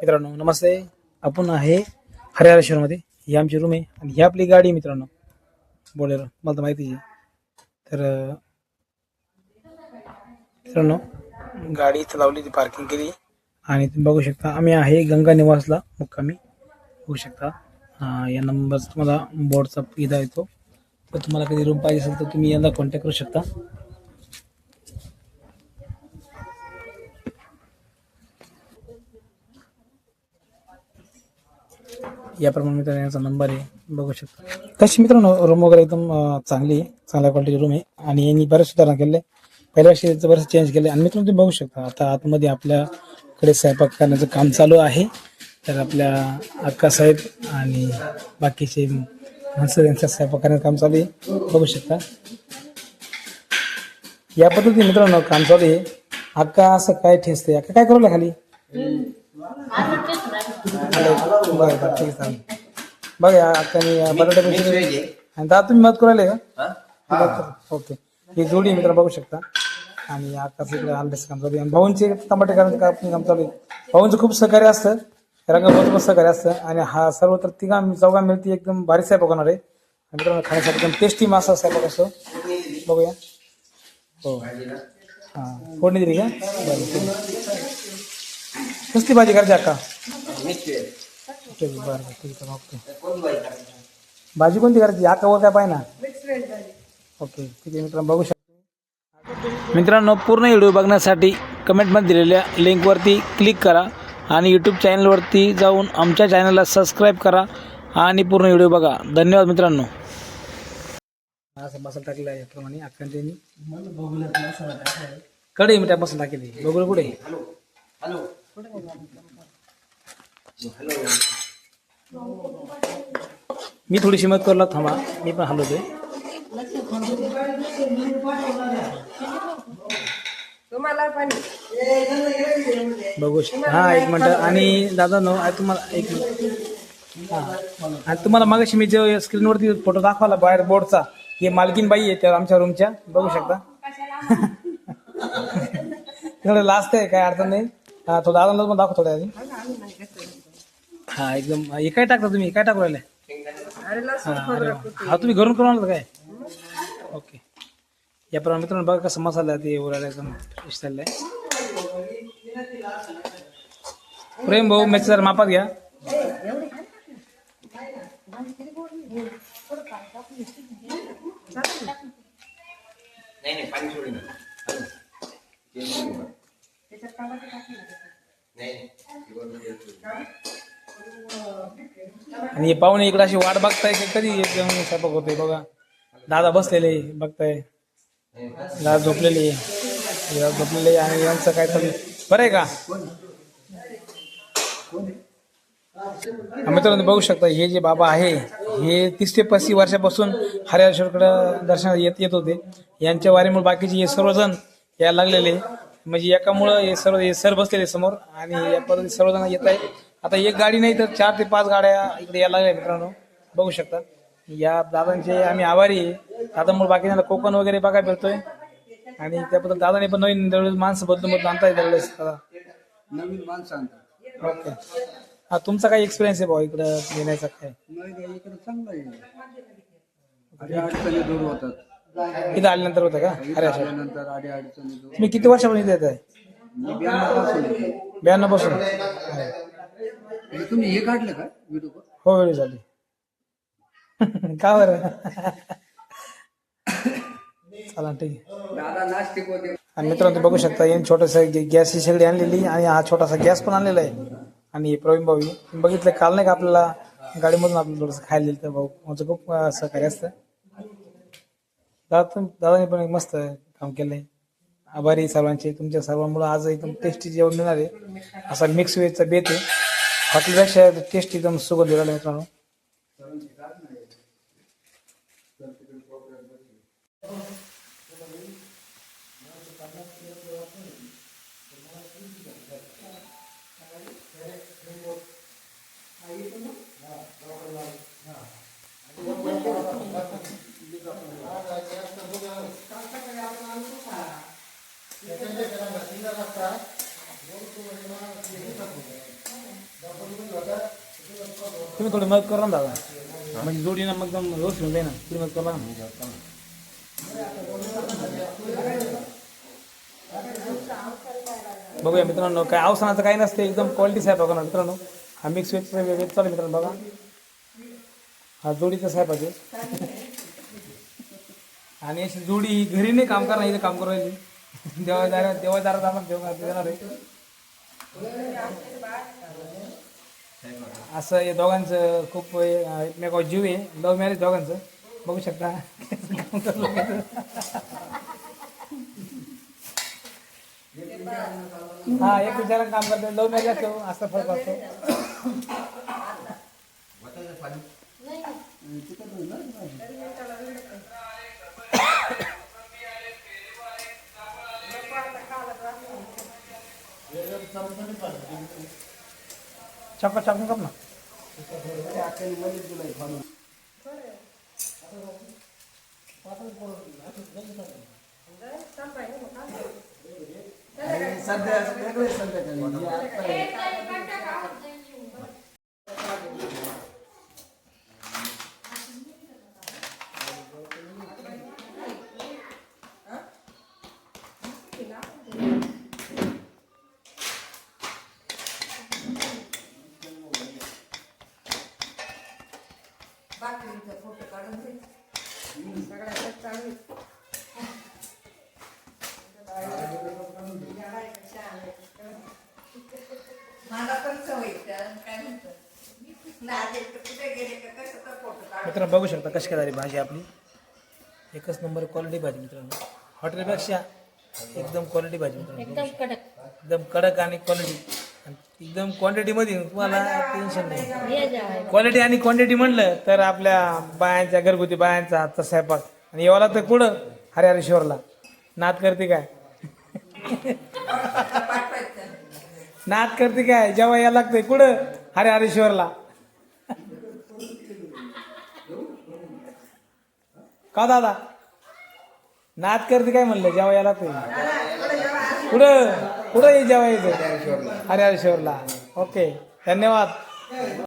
मित्रांनो नमस्ते. आपण आहे हरिहरेश्वरमध्ये ही आमची रूम आहे आणि ही आपली गाडी आहे मित्रांनो. बोलेरो मला तर माहिती आहे. तर मित्रांनो गाडी इथं लावली ती पार्किंग केली. आणि तुम्ही बघू शकता आम्ही आहे गंगा निवासला मुक्कामी. बघू शकता. या नंबर तुम्हाला बोर्डचा इदा येतो तर तुम्हाला कधी रूम पाहिजे असेल तर तुम्ही यांना कॉन्टॅक्ट करू शकता. याप्रमाणे मित्रांनो यांचा नंबर आहे. बघू शकता. तशी मित्रांनो रूम वगैरे एकदम अं, चांगली आहे. चांगल्या क्वालिटीची रूम आहे. आणि यांनी बऱ्याच सुधारणा केले पहिल्या वर्षी बरेच चेंज केले आणि मित्रांनो तुम्ही बघू शकता आता आतमध्ये आपल्याकडे स्वयंपाक करण्याचं काम चालू आहे. तर आपल्या अक्का साहेब आणि बाकीचे माणसं यांचं स्वयंपाक करण्याचं काम चालू आहे. बघू शकता. या पद्धतीने मित्रांनो काम चालू आहे. अक्का असं काय ठेचते अक्का काय करू खाली? बरं बरं ठीक चालेल. बघा अक्काने बटाटे पैसे आणि दादा तुम्ही मत करायला का? ओके. ही जोडी मित्र बघू शकता. आणि आकाश इकडे आंब्याचं काम चालू आहे. भाऊंचे टमाटे करायचं काम चालू आहे. भाऊंचं खूप सहकार्य असतं. रंगाभाऊचं पण सहकार्य असतं. आणि हा सर्व तर तिघा चौघा मिळती एकदम भारी स्वयंपाक होणार आहे. मित्रांनो खाण्यासाठी एकदम टेस्टी मासा स्वयंपाक असतो. बघूया. हो. हां. फोडणी दिली का? बरं. कसली भाजी करायची अक्का. बरं बरं ठीक आहे ओके भाजी कोणती करायची अक्का वर काय पाहिजे ना ओके ठीक आहे मित्रांनो बघू शकता. मित्रांनो पूर्ण व्हिडिओ बघण्यासाठी कमेंटमध्ये दिलेल्या लिंकवरती क्लिक करा आणि यूट्यूब चॅनलवरती जाऊन आमच्या चॅनलला सबस्क्राईब करा आणि पूर्ण व्हिडिओ बघा. धन्यवाद मित्रांनो. असं मसाला टाकलेला आहे याप्रमाणे कडे मी त्या मसाला टाकेली बघू कुठे मी थोडीशी मदत करला थांबा. मी पण पण. बघू हा एक मिनिट. आणि दादा नो तुम्हाला एक हा. आणि तुम्हाला मागाशी मी जो स्क्रीनवरती फोटो दाखवला बाहेर बोर्डचा हे मालकीन बाई आहे त्या आमच्या रूमच्या बघू शकता. लास्ट आहे काय अडचण नाही. हा तो दादाला पण दाखव थोड्या आधी. हा एकदम हे काय टाकता तुम्ही? काय टाकू राहिले? अरे लसूण हा अरे वा. हा तुम्ही घरून करून आणलं काय? ओके. याप्रमाणे मित्रांनो बघा कसं मसाला आहे ते उरायला एकदम फ्रेश चाललंय प्रेम भाऊ जरा मापात घ्या. नाही नाही पाणी सोडून आणि हे पाहुणे इकडे अशी वाट बघताय की कधी एकदम स्वयंपाक होतोय बघा. दादा बसलेले बघताय. दादा झोपलेले हे दादा झोपलेले आणि यांचं काय चालू बरं आहे का? मित्रांनो बघू शकता हे जे बाबा आहे हे तीस ते पस्तीस वर्षापासून हरिहरेश्वरकडे दर्शनाला येत येत होते. यांच्या वारीमुळे बाकीचे हे सर्वजण यायला लागलेले. म्हणजे एकामुळं हे सर्व हे सर बसलेले समोर आणि या पद्धतीने सर्वजण येत आहे आता एक गाडी नाही तर चार ते पाच गाड्या इकडे यायला लागल्या मित्रांनो. बघू शकता. या दादांचे आम्ही आभारी आहे. दादामुळे बाकीच्या कोकण वगैरे बघायला मिळतोय आणि त्याबद्दल दादाने पण नवीन दरवेळेस माणसं बदलून बदलून आणताय दरवेळेस दादा. नवीन माणसं आणतात. ओके. हा तुमचा काय एक्सपिरियन्स आहे भाऊ इकडं येण्याचा काय? इकडे चांगलं आहे. अडी अडचणी दूर होतात. इथं आल्यानंतर होतं का? अरे अच्छा. अडचणी दूर तुम्ही किती वर्षापासून इथे येत आहे ब्याण्णवपासून. तुम्ही हे काढलं का व्हिडिओ हो वेळ झाली का बरं? चला ठीक आहे. दादा नास्तिक होते आणि मित्रांनो तुम्ही बघू शकता यांनी छोटंसं गॅसची शेगडी आणलेली आणि हा छोटासा गॅस पण आणलेला आहे. आणि प्रवीण भाऊ तुम्ही बघितलं काल नाही का आपल्याला गाडीमधून आपल्याला थोडंसं खायला दिलं तर भाऊ? माझं खूप अं, सहकार्य असतं. दादा तुम दादाने पण एक मस्त काम केलंय. आभारी आहे सर्वांचे. तुमच्या सर्वांमुळे आज एकदम टेस्टी जेवण मिळणार आहे. असा मिक्स वेजचा बेत आहे. हॉटेलपेक्षा टेस्ट एकदम सुगंध मिळाला मित्रांनो. तुम्ही थोडी मदत करा ना दादा. म्हणजे जोडीनं मग एकदम व्यवस्थित होऊन जाईल ना तुम्ही मदत करा ना. बघूया मित्रांनो काय अवसनाचं काही नसते. एकदम क्वालिटी साहेब बघा ना मित्रांनो. हा मिक्स वेज वेज चालू मित्रांनो बघा. हा जोडीचा साहेब आहे आणि अशी जोडी घरी नाही काम करणार इथे काम करायची करू राहिली देवादारा देवादारात आम्हाला देव देणार आहे असं हे दोघांचं खूप एकमेकावर जीव आहे. लव्ह मॅरेज दोघांचं. बघू शकता. हा एक विचारा काम करतो लव्ह मॅरेज असतो असा फरक असतो चक्का टाकून कप ना। आणि सध्या वेगळे संध्याकाळी हे आता बाकीचा फोटो काढून दे सगळ्यात चालू आहे. मला पण सवय त्या काय म्हणतात नादेड तर कुठे गेले का कसं तर फोटो काढ मित्रांनो बघू शकता कशी काय झाली भाजी आपली. एकच नंबर क्वालिटी भाजी मित्रांनो. हॉटेलपेक्षा एकदम क्वालिटी भाजी मित्रांनो. एकदम कडक. एकदम कडक आणि क्वालिटी एकदम क्वांटिटीमध्ये तुम्हाला टेन्शन नाही. जाय क्वालिटी आणि क्वांटिटी म्हणलं तर आपल्या बायांच्या घरगुती बायांचा हातचा स्वयंपाक. आणि येवाला तर कुठं? हरिहरेश्वरला नाद करते काय? नाद करते काय? जेव्हा यायला लागतंय कुठं? हरिहरेश्वरला का दादा? नाद करते काय म्हणलं? जेव्हा यायला ते. पुढं पुढं ये जेव्हा येतो हरिहरेश्वरला. ओके. धन्यवाद.